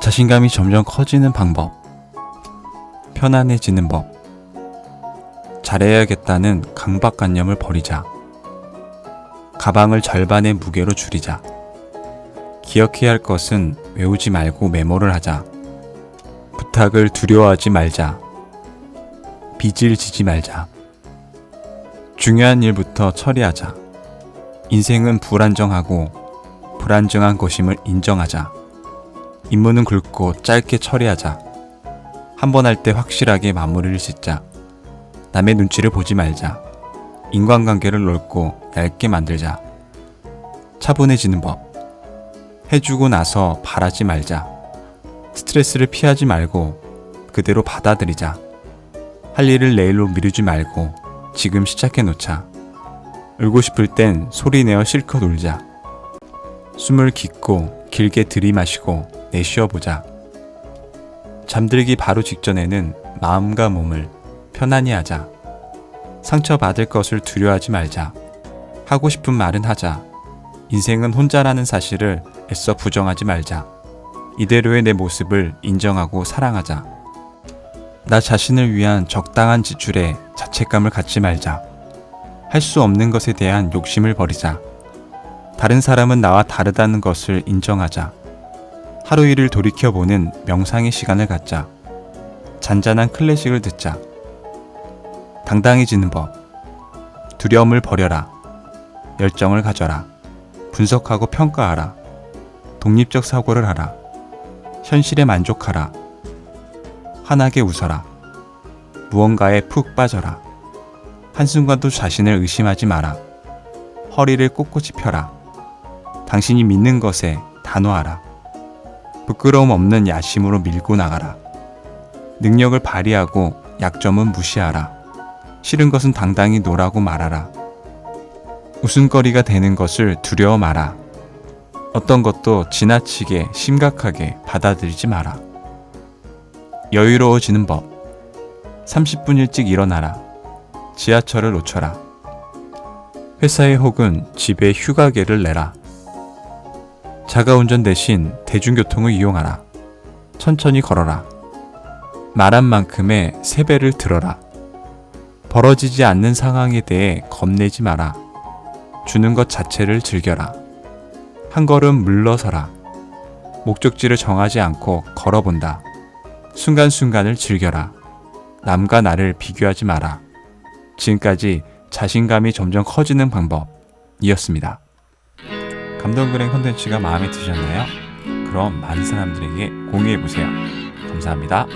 자신감이 점점 커지는 방법. 편안해지는 법. 잘해야겠다는 강박관념을 버리자. 가방을 절반의 무게로 줄이자. 기억해야 할 것은 외우지 말고 메모를 하자. 부탁을 두려워하지 말자. 빚을 지지 말자. 중요한 일부터 처리하자. 인생은 불안정하고 불안정한 것임을 인정하자. 임무는 굵고 짧게 처리하자. 한 번 할 때 확실하게 마무리를 짓자. 남의 눈치를 보지 말자. 인간관계를 넓고 얇게 만들자. 차분해지는 법. 해주고 나서 바라지 말자. 스트레스를 피하지 말고 그대로 받아들이자. 할 일을 내일로 미루지 말고 지금 시작해 놓자. 울고 싶을 땐 소리 내어 실컷 울자. 숨을 깊고 길게 들이마시고 내쉬어보자. 잠들기 바로 직전에는 마음과 몸을 편안히 하자. 상처받을 것을 두려워하지 말자. 하고 싶은 말은 하자. 인생은 혼자라는 사실을 애써 부정하지 말자. 이대로의 내 모습을 인정하고 사랑하자. 나 자신을 위한 적당한 지출에 자책감을 갖지 말자. 할 수 없는 것에 대한 욕심을 버리자. 다른 사람은 나와 다르다는 것을 인정하자. 하루 일을 돌이켜보는 명상의 시간을 갖자. 잔잔한 클래식을 듣자. 당당해지는 법. 두려움을 버려라. 열정을 가져라. 분석하고 평가하라. 독립적 사고를 하라. 현실에 만족하라. 환하게 웃어라. 무언가에 푹 빠져라. 한순간도 자신을 의심하지 마라. 허리를 꼿꼿이 펴라. 당신이 믿는 것에 단호하라. 부끄러움 없는 야심으로 밀고 나가라. 능력을 발휘하고 약점은 무시하라. 싫은 것은 당당히 노라고 말하라. 웃음거리가 되는 것을 두려워 마라. 어떤 것도 지나치게 심각하게 받아들이지 마라. 여유로워지는 법. 30분 일찍 일어나라. 지하철을 놓쳐라. 회사에 혹은 집에 휴가계를 내라. 자가운전 대신 대중교통을 이용하라. 천천히 걸어라. 말한 만큼의 세배를 들어라. 벌어지지 않는 상황에 대해 겁내지 마라. 주는 것 자체를 즐겨라. 한 걸음 물러서라. 목적지를 정하지 않고 걸어본다. 순간순간을 즐겨라. 남과 나를 비교하지 마라. 지금까지 자신감이 점점 커지는 방법이었습니다. 감동그랭 컨텐츠가 마음에 드셨나요? 그럼 많은 사람들에게 공유해보세요. 감사합니다.